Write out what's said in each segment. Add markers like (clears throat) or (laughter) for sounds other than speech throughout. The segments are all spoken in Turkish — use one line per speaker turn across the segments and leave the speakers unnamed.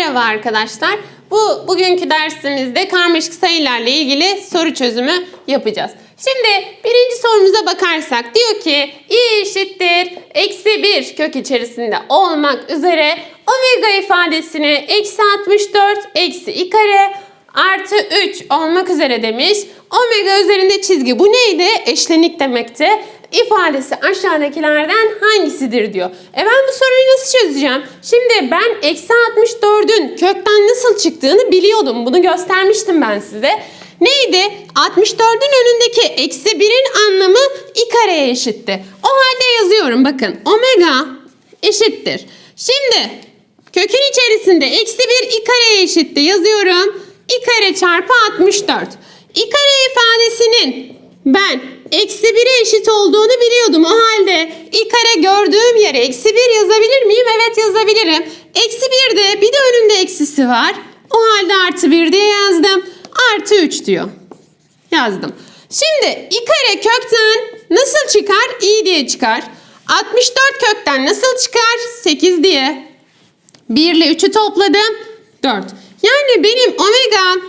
Merhaba arkadaşlar. Bu bugünkü dersimizde karmaşık sayılarla ilgili soru çözümü yapacağız. Şimdi birinci sorumuza bakarsak diyor ki i eşittir eksi 1 kök içerisinde olmak üzere omega ifadesini eksi 64 eksi i kare artı 3 olmak üzere demiş. Omega üzerinde çizgi bu neydi? Eşlenik demekti. İfadesi aşağıdakilerden hangisidir diyor. E ben bu soruyu nasıl çözeceğim? Şimdi ben eksi 64'ün kökten nasıl çıktığını biliyordum. Bunu göstermiştim ben size. Neydi? 64'ün önündeki eksi 1'in anlamı i kareye eşitti. O halde yazıyorum bakın. Omega eşittir. Şimdi kökün içerisinde eksi 1 i kareye eşitti. Yazıyorum. i kare çarpı 64. i kare ifadesinin ben eksi 1'e eşit olduğunu biliyordum. O halde i kare gördüğüm yere eksi 1 yazabilir miyim? Evet yazabilirim. Eksi 1 de bir de önünde eksisi var. O halde artı 1 diye yazdım. Artı 3 diyor. Yazdım. Şimdi i kare kökten nasıl çıkar? i diye çıkar. 64 kökten nasıl çıkar? 8 diye. 1 ile 3'ü topladım. 4. Yani benim omega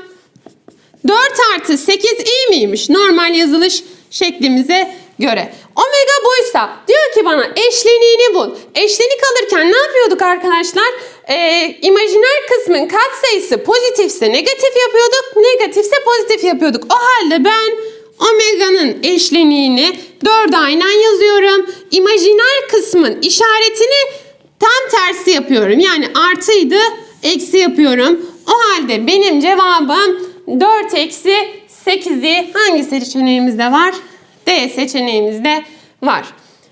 4 artı 8 i miymiş? Normal yazılış şeklimize göre. Omega buysa diyor ki bana eşleniğini bul. Eşlenik alırken ne yapıyorduk arkadaşlar? Ee, imajiner kısmın katsayısı pozitifse negatif yapıyorduk. Negatifse pozitif yapıyorduk. O halde ben omega'nın eşleniğini 4 aynen yazıyorum. İmajiner kısmın işaretini tam tersi yapıyorum. Yani artıydı eksi yapıyorum. O halde benim cevabım 4 eksi 8'i hangi seçeneğimizde var? D seçeneğimizde var.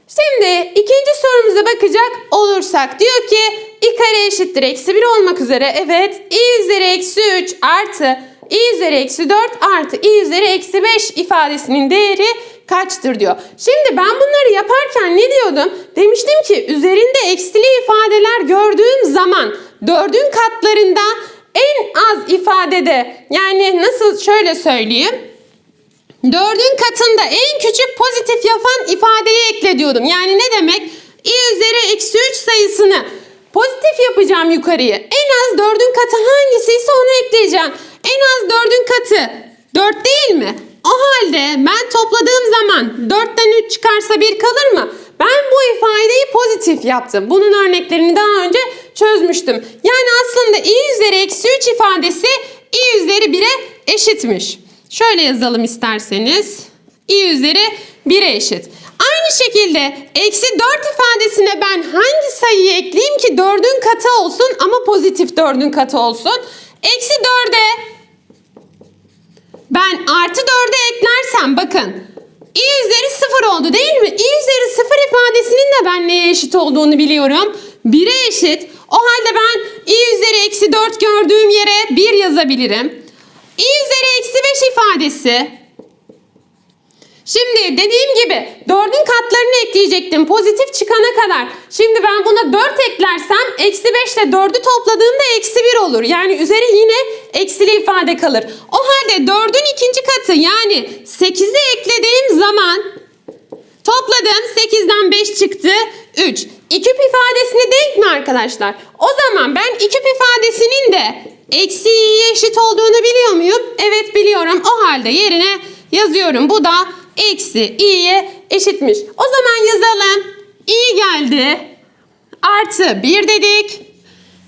Şimdi ikinci sorumuza bakacak olursak diyor ki i kare eşittir eksi 1 olmak üzere evet i üzeri eksi 3 artı i üzeri eksi 4 artı i üzeri eksi 5 ifadesinin değeri kaçtır diyor. Şimdi ben bunları yaparken ne diyordum? Demiştim ki üzerinde eksili ifadeler gördüğüm zaman dördün katlarında en az ifadede yani nasıl şöyle söyleyeyim. Dördün katında en küçük pozitif yapan ifadeyi ekle diyordum. Yani ne demek? i üzeri eksi 3 sayısını pozitif yapacağım yukarıya. En az dördün katı hangisiyse onu ekleyeceğim. En az dördün katı 4 değil mi? O halde ben topladığım zaman 4'ten 3 çıkarsa 1 kalır mı? Ben bu ifadeyi pozitif yaptım. Bunun örneklerini daha önce çözmüştüm. Yani aslında i üzeri eksi 3 ifadesi i üzeri 1'e eşitmiş. Şöyle yazalım isterseniz. i üzeri 1'e eşit. Aynı şekilde eksi 4 ifadesine ben hangi sayıyı ekleyeyim ki 4'ün katı olsun ama pozitif 4'ün katı olsun. Eksi 4'e ben artı 4'e eklersem bakın i üzeri 0 oldu değil mi? i üzeri 0 ifadesinin de ben neye eşit olduğunu biliyorum. 1'e eşit. O halde ben i üzeri eksi 4 gördüğüm yere 1 yazabilirim. i üzeri eksi 5 ifadesi. Şimdi dediğim gibi 4'ün katlarını ekleyecektim pozitif çıkana kadar. Şimdi ben buna 4 eklersem eksi 5 ile 4'ü topladığımda eksi 1 olur. Yani üzeri yine eksili ifade kalır. O halde 4'ün ikinci katı yani 8'i eklediğim zaman topladım 8'den 5 çıktı 3. İküp ifadesine denk mi arkadaşlar? O zaman ben iküp ifadesinin de eksi i'ye eşit olduğunu biliyor muyum? Evet biliyorum. O halde yerine yazıyorum. Bu da eksi i'ye eşitmiş. O zaman yazalım. i geldi. Artı 1 dedik.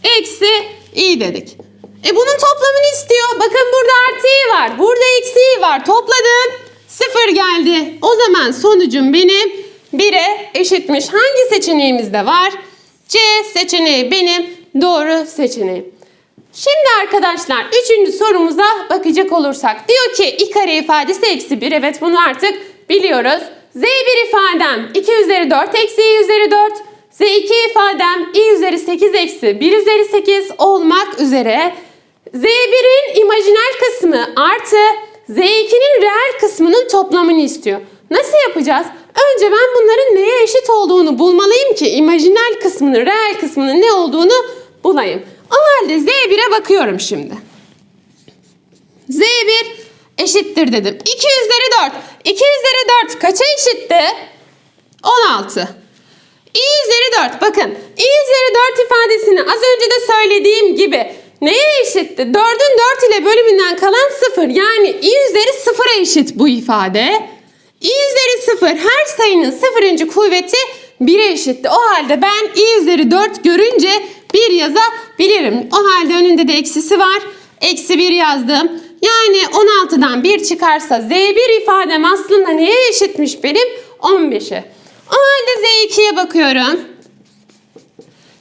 Eksi i dedik. E bunun toplamını istiyor. Bakın burada artı i var. Burada eksi i var. Topladım. 0 geldi. O zaman sonucum benim 1'e eşitmiş. Hangi seçeneğimizde var? C seçeneği benim doğru seçeneğim. Şimdi arkadaşlar üçüncü sorumuza bakacak olursak. Diyor ki i kare ifadesi eksi 1. Evet bunu artık biliyoruz. Z1 ifadem 2 üzeri 4 eksi i üzeri 4. Z2 ifadem i üzeri 8 eksi 1 üzeri 8 olmak üzere. Z1'in imajinal kısmı artı Z2'nin reel kısmının toplamını istiyor. Nasıl yapacağız? Önce ben bunların neye eşit olduğunu bulmalıyım ki imajinal kısmının, reel kısmının ne olduğunu bulayım. O halde Z1'e bakıyorum şimdi. Z1 eşittir dedim. 2 üzeri 4. 2 üzeri 4 kaça eşitti? 16. i üzeri 4 bakın i üzeri 4 ifadesini az önce de söylediğim gibi neye eşitti? 4'ün 4 ile bölümünden kalan 0. Yani i üzeri 0'a eşit bu ifade. i üzeri 0 her sayının sıfırıncı kuvveti 1'e eşitti. O halde ben i üzeri 4 görünce 1 yazabilirim. O halde önünde de eksisi var. Eksi 1 yazdım. Yani 16'dan 1 çıkarsa Z1 ifadem aslında neye eşitmiş benim? 15'e. O halde Z2'ye bakıyorum.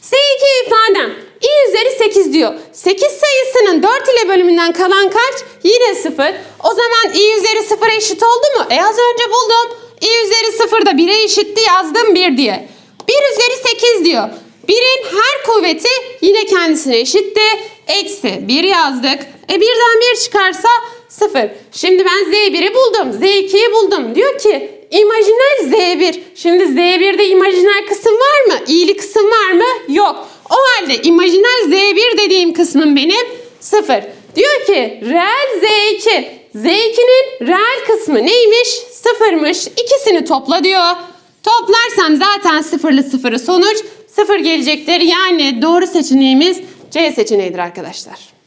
S2 ifadem i üzeri 8 diyor. 8 sayısının 4 ile bölümünden kalan kaç? Yine 0. O zaman i üzeri 0 eşit oldu mu? E az önce buldum. i üzeri 0 da 1'e eşitti yazdım 1 diye. 1 üzeri 8 diyor. 1'in her kuvveti yine kendisine eşitti. Eksi 1 yazdık. E 1'den 1 çıkarsa 0. Şimdi ben Z1'i buldum. Z2'yi buldum. Diyor ki imajiner Z1. Şimdi Z1'de imajiner kısım var mı? İyili kısım var mı? Yok. O halde imajiner Z1 dediğim kısmım benim 0. Diyor ki reel Z2. Z2'nin reel kısmı neymiş? Sıfırmış. İkisini topla diyor. Toplarsam zaten sıfırlı sıfırı sonuç sıfır gelecektir. Yani doğru seçeneğimiz C seçeneğidir arkadaşlar.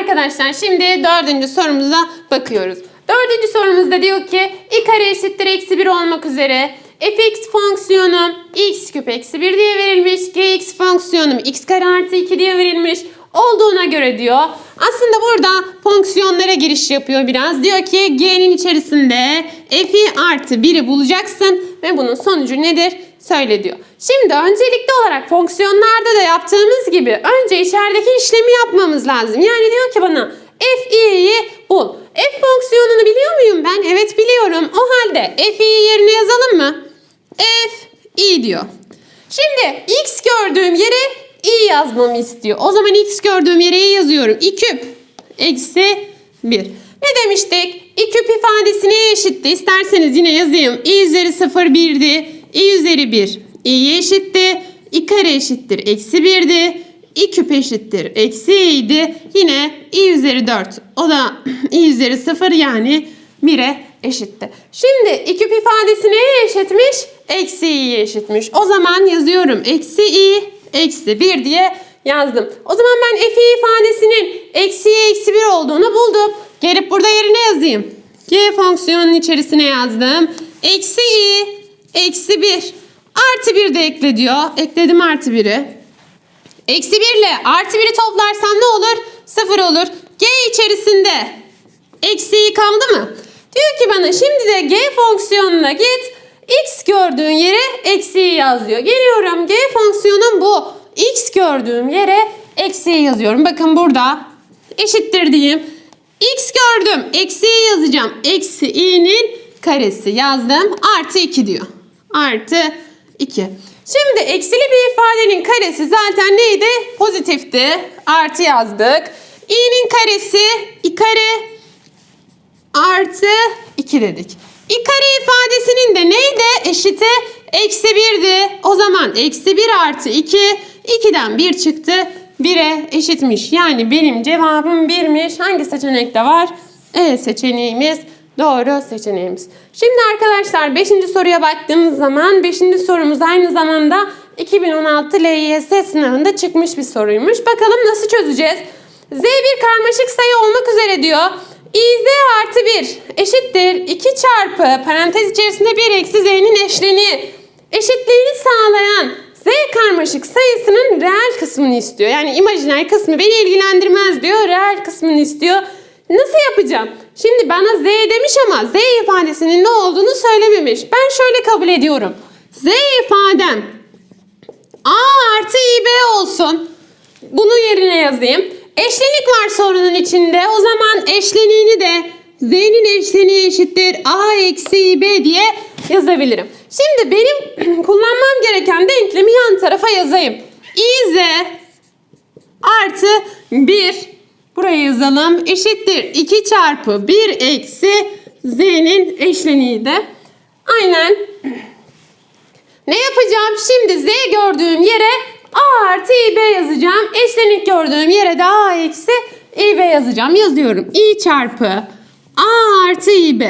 Arkadaşlar şimdi dördüncü sorumuza bakıyoruz. Dördüncü sorumuzda diyor ki i kare eşittir eksi 1 olmak üzere fx fonksiyonu x küp eksi 1 diye verilmiş. gx fonksiyonu x kare artı 2 diye verilmiş. Olduğuna göre diyor. Aslında burada fonksiyonlara giriş yapıyor biraz. Diyor ki g'nin içerisinde f'i artı 1'i bulacaksın ve bunun sonucu nedir? Söyle diyor. Şimdi öncelikli olarak fonksiyonlarda da yaptığımız gibi önce içerideki işlemi yapmamız lazım. Yani diyor ki bana f'i'yi bul. F fonksiyonunu biliyor muyum ben? Evet biliyorum. O halde f'yi yerine yazalım mı? f i diyor. Şimdi x gördüğüm yere i yazmamı istiyor. O zaman x gördüğüm yere i yazıyorum. i küp eksi 1. Ne demiştik? i küp ifadesi neye eşitti? İsterseniz yine yazayım. i üzeri 0 1'di. i üzeri 1 i'ye eşitti. i kare eşittir eksi 1'di. i küp eşittir eksi i'ydi. Yine i üzeri 4. O da (clears throat) i üzeri 0 yani 1'e eşitti. Şimdi i küp ifadesi neye eşitmiş? Eksi i'ye eşitmiş. O zaman yazıyorum. Eksi i eksi 1 diye yazdım. O zaman ben f ifadesinin eksi i eksi 1 olduğunu buldum. Gelip burada yerine yazayım. G fonksiyonunun içerisine yazdım. Eksi i eksi 1 artı 1 de ekle diyor. Ekledim artı 1'i. Eksi 1 ile artı 1'i toplarsam ne olur? 0 olur. G içerisinde eksi i kaldı mı? Diyor ki bana şimdi de G fonksiyonuna git. X gördüğün yere eksiyi yaz diyor. Geliyorum G fonksiyonum bu. X gördüğüm yere eksiyi yazıyorum. Bakın burada eşittir diyeyim. X gördüm. Eksiyi yazacağım. Eksi i'nin karesi yazdım. Artı 2 diyor. Artı 2. Şimdi eksili bir ifadenin karesi zaten neydi? Pozitifti. Artı yazdık. i'nin karesi i kare artı 2 dedik. i kare ifadesinin de neydi? Eşiti eksi 1'di. O zaman eksi 1 artı 2. 2'den 1 çıktı. 1'e eşitmiş. Yani benim cevabım 1'miş. Hangi seçenekte var? E seçeneğimiz doğru seçeneğimiz. Şimdi arkadaşlar 5. soruya baktığımız zaman 5. sorumuz aynı zamanda 2016 LYS sınavında çıkmış bir soruymuş. Bakalım nasıl çözeceğiz? Z bir karmaşık sayı olmak üzere diyor. İz artı 1 eşittir 2 çarpı parantez içerisinde 1 eksi z'nin eşleniği. Eşitliğini sağlayan z karmaşık sayısının reel kısmını istiyor. Yani imajiner kısmı beni ilgilendirmez diyor. Reel kısmını istiyor. Nasıl yapacağım? Şimdi bana z demiş ama z ifadesinin ne olduğunu söylememiş. Ben şöyle kabul ediyorum. z ifadem a artı ib olsun. Bunu yerine yazayım. Eşlenik var sorunun içinde. O zaman eşleniğini de z'nin eşleniği eşittir a eksi b diye yazabilirim. Şimdi benim (clears throat) kullanmam gereken denklemi yan tarafa yazayım. iz artı 1 buraya yazalım eşittir 2 çarpı 1 eksi z'nin eşleniği de aynen ne yapacağım? Şimdi z gördüğüm yere a artı ib yazacağım. Eşlenik gördüğüm yere de a eksi ib yazacağım. Yazıyorum. i çarpı a artı ib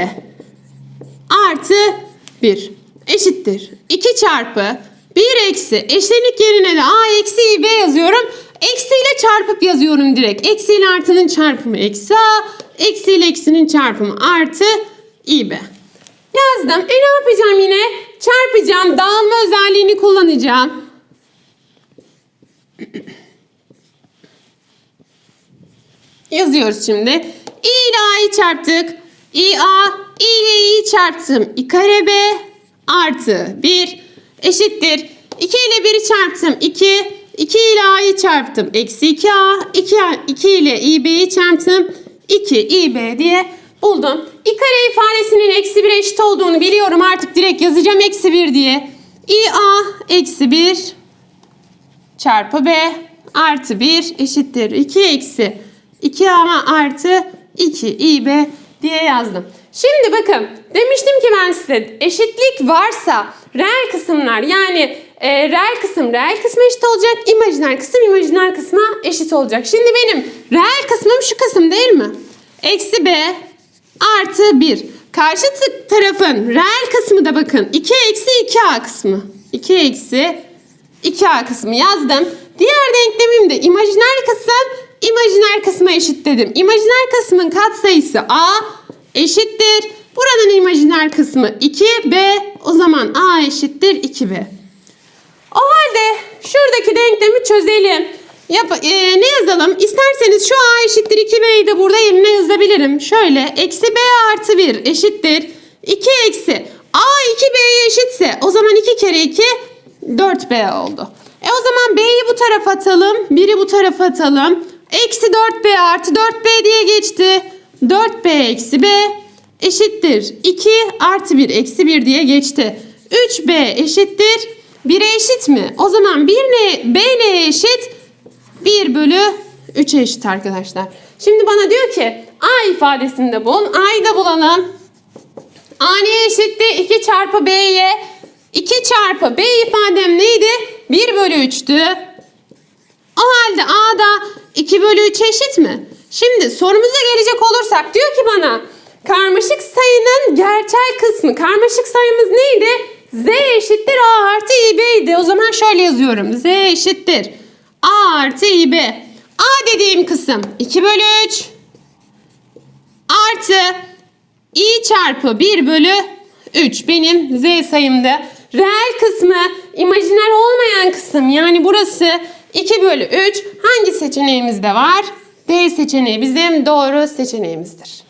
artı 1 eşittir. 2 çarpı 1 eksi eşlenik yerine de a eksi ib yazıyorum. Eksiyle çarpıp yazıyorum direkt. Eksi ile artının çarpımı eksi a. Eksi eksinin çarpımı artı İB. Yazdım. E ne yapacağım yine? Çarpacağım. Dağılma özelliğini kullanacağım. (clears throat) Yazıyoruz şimdi. i ile a'yı çarptık. i a, i ile i'yi çarptım. i kare b artı 1 eşittir. 2 ile 1'i çarptım. 2. 2 ile a'yı çarptım. Eksi 2a. 2, 2 ile i'b'yi çarptım. 2 i'b diye buldum. i kare ifadesinin eksi 1 eşit olduğunu biliyorum. Artık direkt yazacağım eksi 1 diye. i a eksi 1 çarpı b artı 1 eşittir 2 eksi 2a artı 2 ib diye yazdım. Şimdi bakın demiştim ki ben size eşitlik varsa reel kısımlar yani e, reel kısım reel kısma eşit olacak, imajiner kısım imajiner kısma eşit olacak. Şimdi benim reel kısmım şu kısım değil mi? Eksi b artı 1. Karşı tarafın reel kısmı da bakın 2 eksi 2a kısmı. 2 eksi 2A kısmı yazdım. Diğer denklemim de imajiner kısım imajiner kısma eşit dedim. İmajiner kısmın katsayısı A eşittir. Buranın imajiner kısmı 2B. O zaman A eşittir 2B. O halde şuradaki denklemi çözelim. Yap, e, ne yazalım? İsterseniz şu A eşittir 2B'yi de burada yerine yazabilirim. Şöyle eksi B artı 1 eşittir. 2 eksi A 2B'ye eşitse o zaman 2 kere 2 4B oldu. E o zaman B'yi bu tarafa atalım. 1'i bu tarafa atalım. Eksi 4B artı 4B diye geçti. 4B eksi B eşittir. 2 artı 1 eksi 1 diye geçti. 3B eşittir. 1'e eşit mi? O zaman 1 ne, B neye eşit? 1 bölü 3'e eşit arkadaşlar. Şimdi bana diyor ki A ifadesini de bul. A'yı da bulalım. A neye eşitti? 2 çarpı B'ye. 2 çarpı B ifadem neydi? 1 bölü 3'tü. O halde A da 2 bölü 3 eşit mi? Şimdi sorumuza gelecek olursak diyor ki bana karmaşık sayının gerçel kısmı. Karmaşık sayımız neydi? Z eşittir A artı İB'ydi. O zaman şöyle yazıyorum. Z eşittir A artı İB. A dediğim kısım 2 bölü 3 artı i çarpı 1 bölü 3 benim z sayımda. Reel kısmı imajiner olmayan kısım yani burası 2 bölü 3 hangi seçeneğimizde var? D seçeneği bizim doğru seçeneğimizdir.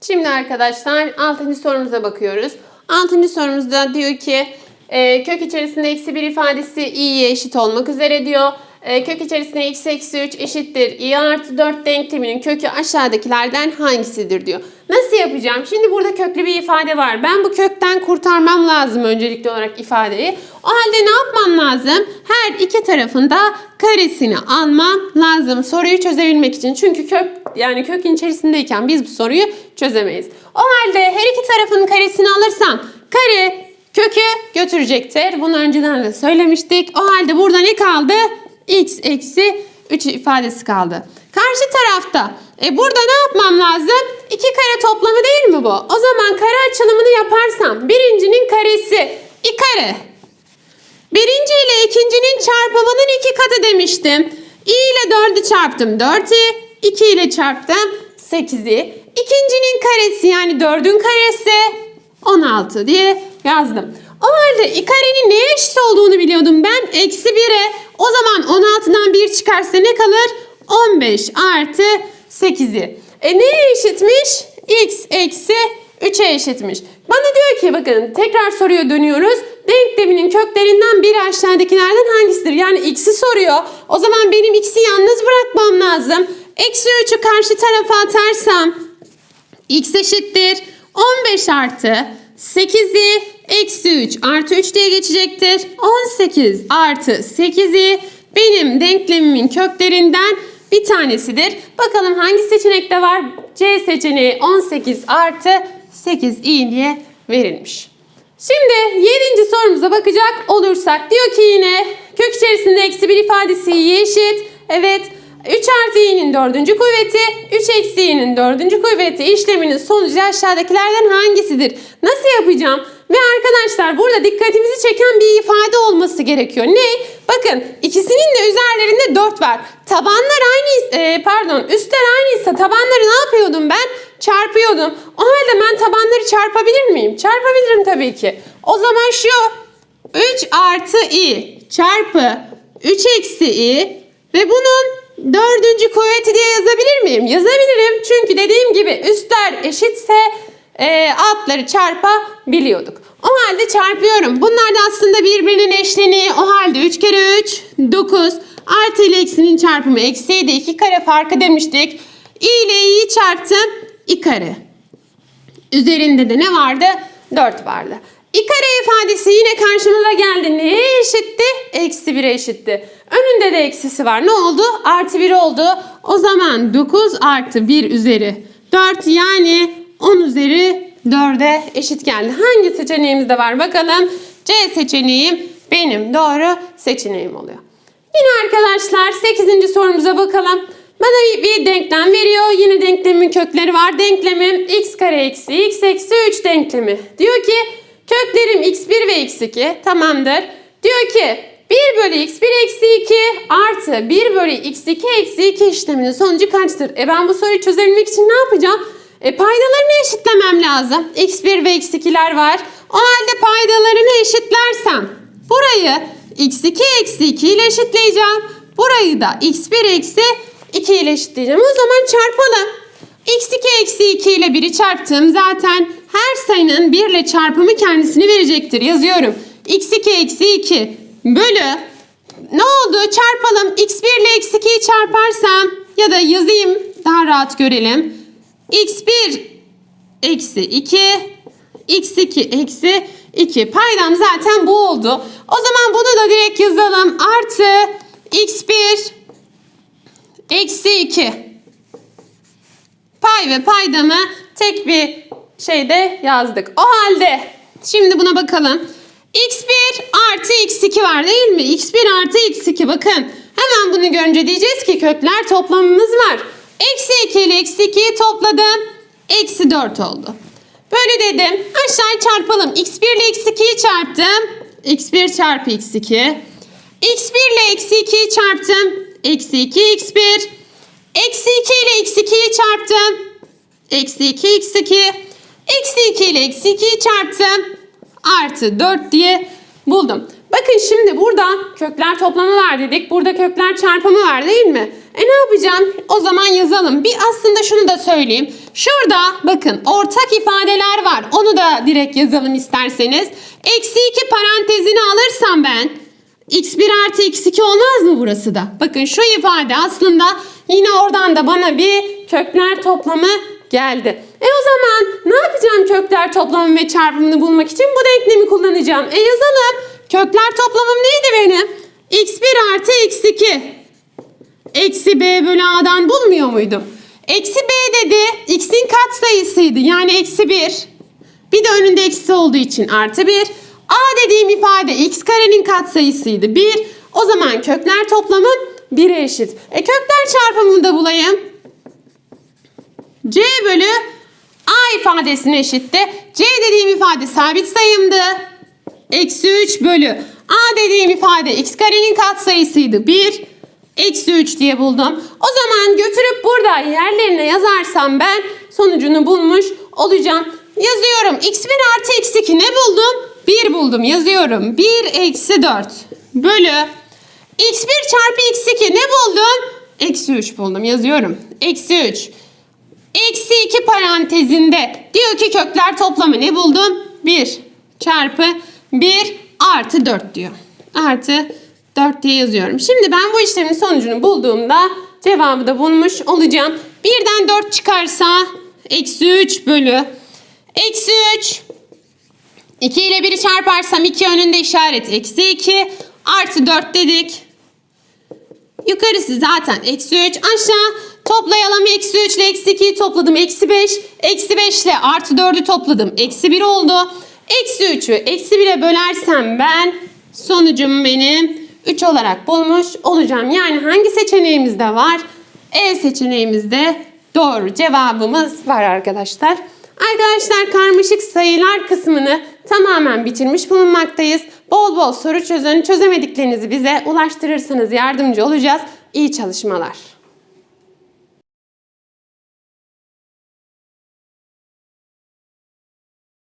Şimdi arkadaşlar 6. sorumuza bakıyoruz. 6. sorumuzda diyor ki e, kök içerisinde eksi 1 ifadesi i'ye eşit olmak üzere diyor. E, kök içerisinde x eksi 3 eşittir i artı 4 denkleminin kökü aşağıdakilerden hangisidir diyor. Nasıl yapacağım? Şimdi burada köklü bir ifade var. Ben bu kökten kurtarmam lazım öncelikli olarak ifadeyi. O halde ne yapmam lazım? Her iki tarafında karesini almam lazım soruyu çözebilmek için. Çünkü kök yani kökün içerisindeyken biz bu soruyu çözemeyiz. O halde her iki tarafın karesini alırsam kare kökü götürecektir. Bunu önceden de söylemiştik. O halde burada ne kaldı? x eksi 3 ifadesi kaldı. Karşı tarafta e burada ne yapmam lazım? İki kare toplamı değil mi bu? O zaman kare açılımını yaparsam birincinin karesi i kare. Birinci ile ikincinin çarpımının iki katı demiştim. i ile 4'ü çarptım 4i. 2 ile çarptım 8'i. İkincinin karesi yani 4'ün karesi 16 diye yazdım. O halde i karenin neye eşit olduğunu biliyordum ben. Eksi 1'e. O zaman 16'dan 1 çıkarsa ne kalır? 15 artı 8'i. E neye eşitmiş? x eksi 3'e eşitmiş. Bana diyor ki bakın tekrar soruya dönüyoruz. Denkleminin köklerinden biri aşağıdakilerden hangisidir? Yani x'i soruyor. O zaman benim x'i yalnız bırakmam lazım. Eksi 3'ü karşı tarafa atarsam x eşittir 15 artı 8'i eksi 3 artı 3 diye geçecektir. 18 artı 8'i benim denklemimin köklerinden bir tanesidir. Bakalım hangi seçenekte var? C seçeneği 18 artı 8 i diye verilmiş. Şimdi 7. sorumuza bakacak olursak diyor ki yine kök içerisinde eksi bir ifadesi y'ye eşit. Evet 3 artı i'nin dördüncü kuvveti, 3 eksi i'nin dördüncü kuvveti işleminin sonucu aşağıdakilerden hangisidir? Nasıl yapacağım? Ve arkadaşlar burada dikkatimizi çeken bir ifade olması gerekiyor. Ne? Bakın ikisinin de üzerlerinde 4 var. Tabanlar aynı, e, pardon üstler aynıysa tabanları ne yapıyordum ben? Çarpıyordum. O halde ben tabanları çarpabilir miyim? Çarpabilirim tabii ki. O zaman şu 3 artı i çarpı 3 eksi i ve bunun dördüncü kuvveti diye yazabilir miyim? Yazabilirim. Çünkü dediğim gibi üstler eşitse e, altları çarpabiliyorduk. O halde çarpıyorum. Bunlar da aslında birbirinin eşleniği. O halde 3 kere 3 9 artı ile eksinin çarpımı eksiği de 2 kare farkı demiştik. i ile i'yi çarptım. İ. Üzerinde de ne vardı? 4 vardı. i kare ifadesi yine karşımıza geldi. Neye eşitti? Eksi 1'e eşitti. Önünde de eksisi var. Ne oldu? Artı 1 oldu. O zaman 9 artı 1 üzeri 4 yani 10 üzeri 4'e eşit geldi. Hangi seçeneğimizde var bakalım. C seçeneğim benim doğru seçeneğim oluyor. Yine arkadaşlar 8. sorumuza bakalım. Bana bir, denklem veriyor. Yine denklemin kökleri var. Denklemim x kare eksi x eksi 3 denklemi. Diyor ki köklerim x1 ve x2 tamamdır. Diyor ki 1 bölü x1 eksi 2 artı 1 bölü x2 eksi 2 işleminin sonucu kaçtır? E ben bu soruyu çözebilmek için ne yapacağım? E paydalarını eşitlemem lazım. x1 ve x2'ler var. O halde paydalarını eşitlersem burayı x2 eksi 2 ile eşitleyeceğim. Burayı da x1 eksi 2 ile eşitleyeceğim. O zaman çarpalım. x2 eksi 2 ile 1'i çarptım. Zaten her sayının 1 ile çarpımı kendisini verecektir. Yazıyorum. x2 eksi 2 bölü ne oldu? Çarpalım. x1 ile x2'yi çarparsam ya da yazayım daha rahat görelim. x1 eksi 2 x2 eksi 2 paydam zaten bu oldu. O zaman bunu da direkt yazalım. Artı x1 eksi 2 pay ve paydamı tek bir şeyde yazdık. O halde şimdi buna bakalım. x1 artı x2 var değil mi? x1 artı x2 bakın. Hemen bunu görünce diyeceğiz ki kökler toplamımız var. Eksi 2 ile eksi 2'yi topladım. Eksi 4 oldu. Böyle dedim. Aşağıya çarpalım. x1 ile eksi 2'yi çarptım. x1 çarpı x2. x1 ile eksi 2'yi çarptım. Eksi 2 x1. Eksi 2 ile eksi 2'yi çarptım. Eksi 2 x2. Eksi 2 ile eksi 2'yi çarptım. Artı 4 diye buldum. Bakın şimdi burada kökler toplamı var dedik. Burada kökler çarpımı var değil mi? E ne yapacağım? O zaman yazalım. Bir aslında şunu da söyleyeyim. Şurada bakın ortak ifadeler var. Onu da direkt yazalım isterseniz. Eksi 2 parantezini alırsam ben x1 artı x2 olmaz mı burası da? Bakın şu ifade aslında yine oradan da bana bir kökler toplamı geldi. E o zaman ne yapacağım kökler toplamı ve çarpımını bulmak için bu denklemi kullanacağım. E yazalım. Kökler toplamım neydi benim? x1 artı x2. Eksi b bölü a'dan bulmuyor muydum? Eksi b dedi. x'in katsayısıydı. Yani eksi 1. Bir de önünde eksi olduğu için artı 1. a dediğim ifade x karenin katsayısıydı. 1. O zaman kökler toplamın 1'e eşit. E kökler çarpımını da bulayım. c bölü a ifadesine eşitti. c dediğim ifade sabit sayımdı. Eksi 3 bölü a dediğim ifade x karenin katsayısıydı. 1. Eksi 3 diye buldum. O zaman götürüp burada yerlerine yazarsam ben sonucunu bulmuş olacağım. Yazıyorum. x1 artı x2 ne buldum? 1 buldum. Yazıyorum. 1 eksi 4 bölü x1 çarpı x2 ne buldum? Eksi 3 buldum. Yazıyorum. Eksi 3. Eksi 2 parantezinde diyor ki kökler toplamı ne buldum? 1 çarpı 1 artı 4 diyor. Artı 4 diye yazıyorum. Şimdi ben bu işlemin sonucunu bulduğumda cevabı da bulmuş olacağım. Birden 4 çıkarsa eksi 3 bölü eksi 3 2 ile 1'i çarparsam 2 önünde işaret eksi 2 artı 4 dedik. Yukarısı zaten eksi 3 aşağı toplayalım eksi 3 ile eksi 2'yi topladım eksi 5 eksi 5 ile artı 4'ü topladım eksi 1 oldu. Eksi 3'ü eksi 1'e bölersem ben sonucum benim 3 olarak bulmuş olacağım. Yani hangi seçeneğimizde var? E seçeneğimizde doğru cevabımız var arkadaşlar. Arkadaşlar karmaşık sayılar kısmını tamamen bitirmiş bulunmaktayız. Bol bol soru çözün. Çözemediklerinizi bize ulaştırırsanız yardımcı olacağız. İyi çalışmalar.